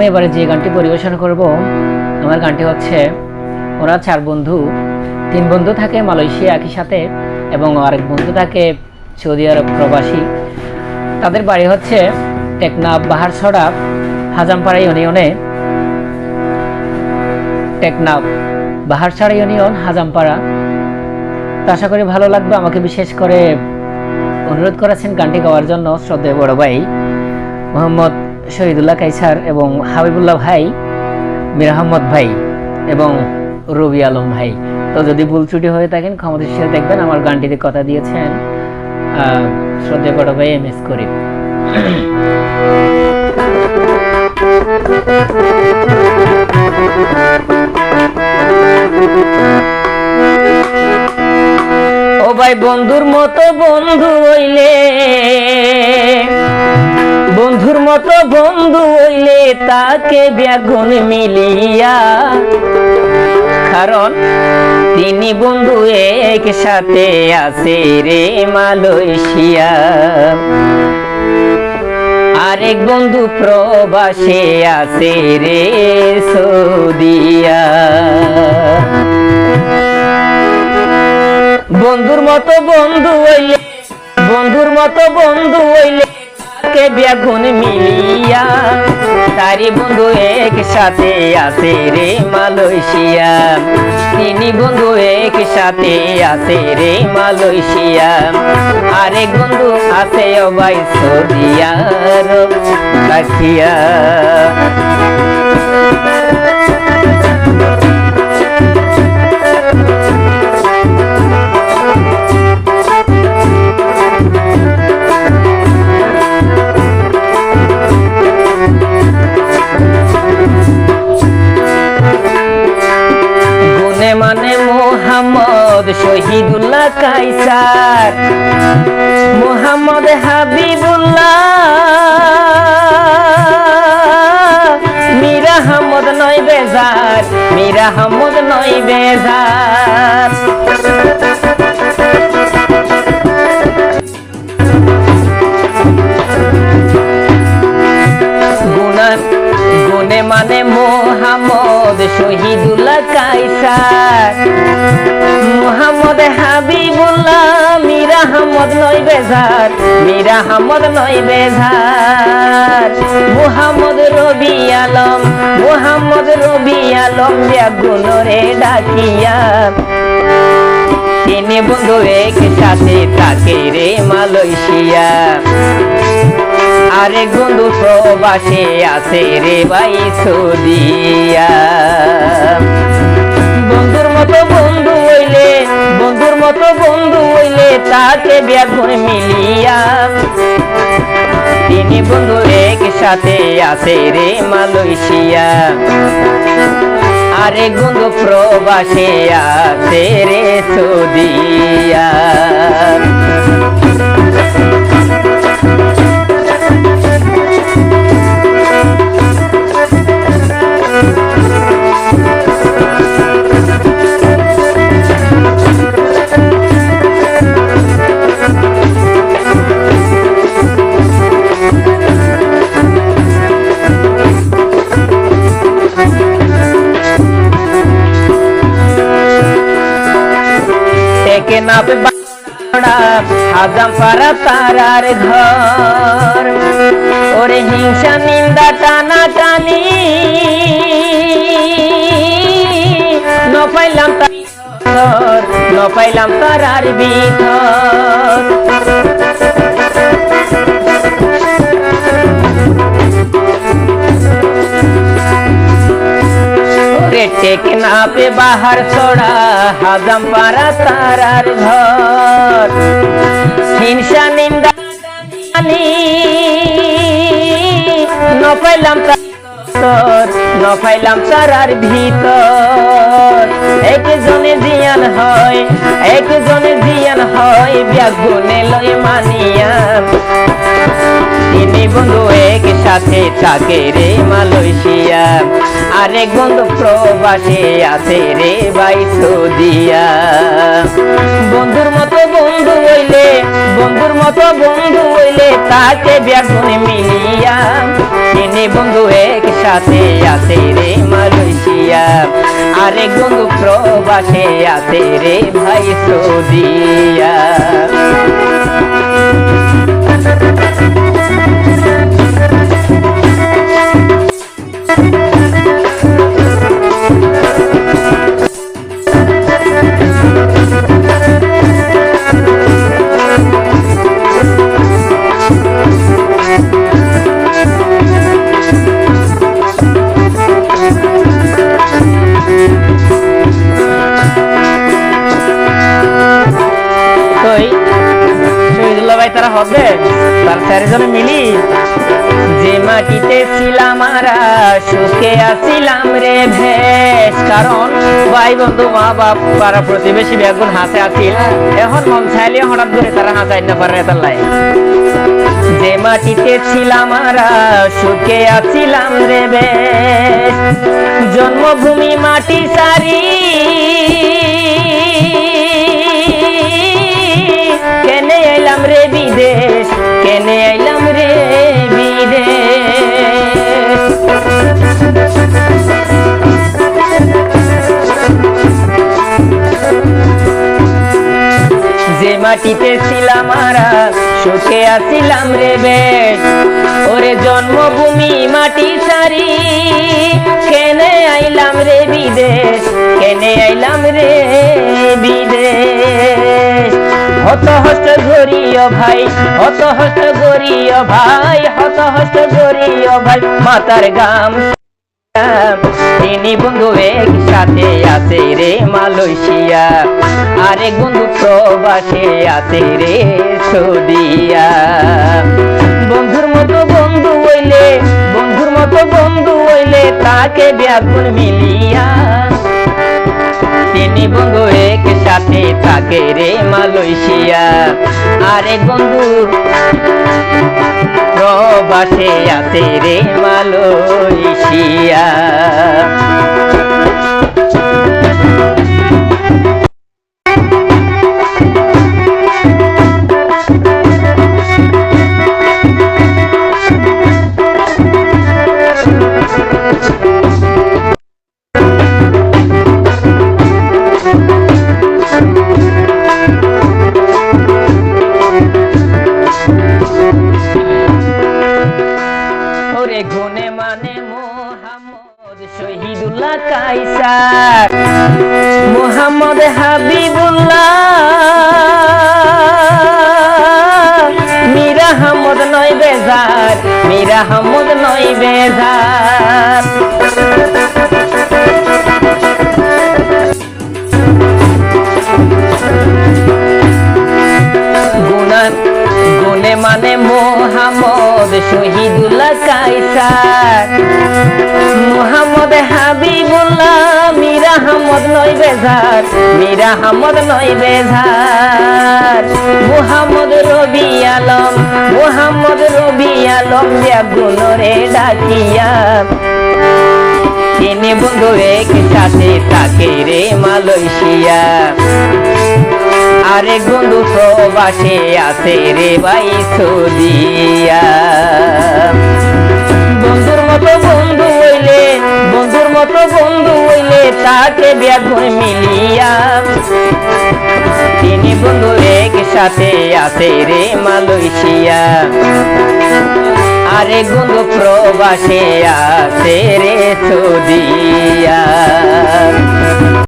আমি এবারে যে গানটি পরিবেশন করব আমার গানটি হচ্ছে, ওরা চার বন্ধু, তিন বন্ধু থাকে মালয়েশিয়া একই সাথে, এবং আরেক বন্ধু থাকে সৌদি আরব প্রবাসী। তাদের বাড়ি হচ্ছে টেকনাফ বাহারছড়া, হাজামপাড়া ইউনিয়নে। টেকনাফ বাহারছড়া ইউনিয়ন, হাজামপাড়া। আশা করি ভালো লাগবে, আমাকে বিশেষ করে অনুরোধ করেছেন গানটি গাওয়ার জন্য শ্রদ্ধেয় বড় ভাই মোহাম্মদ শহীদুল্লাহ কাইসার এবং হাবিবুল্লাহ ভাই, মীর আহমদ ভাই এবং রবি আলম ভাই। তো যদি ভুল ত্রুটি হয়ে থাকেন ক্ষমা দৃষ্টিতে দেখবেন আমার গানটিতে কথা দিয়েছেন শ্রদ্ধেয় বড় ভাই এম এস করিম। ও ভাই বন্ধুর মতো বন্ধু হইলে বন্ধুর মতো বন্ধু হইলে তাকে ব্যাগুন মিলিয়া। কারণ তিনি বন্ধু একসাথে আছে রে মালয়েশিয়া। আরেক বন্ধু প্রবাসে আছে রে সৌদিয়া। বন্ধুর মতো বন্ধু হইলে, বন্ধুর মতো বন্ধু হইলে তাকে বেগুন মিলিয়া তারি বন্ধু একসাথে আছে রে মালয়েশিয়া। তিনি বন্ধু একসাথে আছে রে মালয়েশিয়া। আরেক বন্ধু আছে অবাই সৌদিয়ার রাখিয়া। কাইসার মোহাম্মদ হাবিবুল্লাহ। মীর আহমদ নয় বেজার মীরা আহমদ নয় বেজার। শহীদুল্লাহ কাইসার মোহাম্মদ হাবিবুল্লাহ, মীর আহমদ নয় বেজার, মীর আহমদ নয় বেজার। মোহাম্মদ রবি আলম, মোহাম্মদ রবি আলম ব্যাগুনরে ডাকিয়া। তিনি বন্ধু একসাথে থাকে রে মালয়েশিয়া। আরে বন্ধু প্রবাসে আছে রে ভাই সৌদিয়া। বন্ধুর মতো বন্ধু হইলে, বন্ধুর মতো বন্ধু হইলে তাকে বেগুন মিলিয়া। তিনি বন্ধু একসাথে আছে রে মালয়েশিয়া। আরে বন্ধু প্রবাসে আছে রে সৌদিয়া। নাপে হাজাম পাড়া তারার ঘর। ওরে হিংসা, নিন্দা টানা টানি নপাইলাম পাইলাম তার ন তারার ভিতর রে টেকনা পে বাহার ছড়া হাজাম পাড়া তারার ঘর হিংসা নিন্দা জানি ন পাইলাম তার ন পাইলাম তারার ভিতর একজনে জিয়ান হয় একজনে জিয়ান হয় ব্যাগুনে লয় মানিয়া তিনি বন্ধু একসাথে থাকে রে মালয়েশিয়া আরেক বন্ধু প্রবাসে আছে রে ভাই সৌদিয়া। বন্ধুর মতো বন্ধু হইলে, বন্ধুর মতো বন্ধু হইলে তাকে ব্যাগুন মিলিয়া। তিনি বন্ধু একসাথে আছে রে মালয়েশিয়া। আরেক বন্ধু প্রবাসে আছে রে ভাই সৌদিয়া। হবে? তার চারিজনে মিলি। যে মাটিতে ছিলাম আরা সুখে আছিলাম রে ভেস। কারণ ভাই বন্ধু, মা বাপ পাড়া প্রতিবেশী বেগুন হাসে আছিল এখন মন চাইলে হঠাৎ করে তারা হাসাই না পারে তার লাই। যে মাটিতে ছিলাম আরা সুখে আছিলাম রে বেশ জন্মভূমি মাটি সারি। এলাম রে বিদেশ, কেনে এলাম রে বিদেশ। যে মাটিতে ছিলাম আরা সুখে আছিলাম রে বেশ, ওরে জন্মভূমি মাটি সারি। কেনে আইলাম রে বিদেশ, কেনে আইলাম রে হত হস্ত গরিয় ভাই হত হস্ত গরিয় ভাই হত হস্ত গরিয় ভাই, মাতার গাম। তিনি বন্ধু আছে রে মালয়েশিয়া বন্ধু প্রবাসে আছে রে সৌদিয়া বন্ধুর মতো বন্ধু হইলে, বন্ধুর মতো বন্ধু হইলে তাকে ব্যাগুন মিলিয়া। তিনি বন্ধু একসাথে থাকে রে মালয়েশিয়া। আরে বন্ধু প্রবাসে আছে রে মালয়েশিয়া। কাইসার মোহাম্মদ হাবিবুল্লাহ। মীরা আহমদ নয় বেজার, মীরা আহমদ নয় বেজার। গুনা মানে মোহাম্মদ শহীদুল্লাহ কাইসার মোহাম্মদ হাবিবুল্লাহ আহমদ নয় বেজার, মীরা আহমদ নয় বেজার। মোহাম্মদ রবি আলম, মোহাম্মদ রবি আলম গুণরে ডাকিয়া। তিনি বন্ধু একসাথে থাকে রে মালয়েশিয়া। আরে বন্ধু প্রবাসে আছে রে ভাই সৌদিয়া। বন্ধুর মতো বন্ধু হইলে, বন্ধুর মতো বন্ধু তাকে ব্যাঘুর মিলিয়া তিনি বন্ধু একসাথে আছে রে মালয়েশিয়া। আরে বন্ধু প্রবাসে আছে রে সৌদিয়া।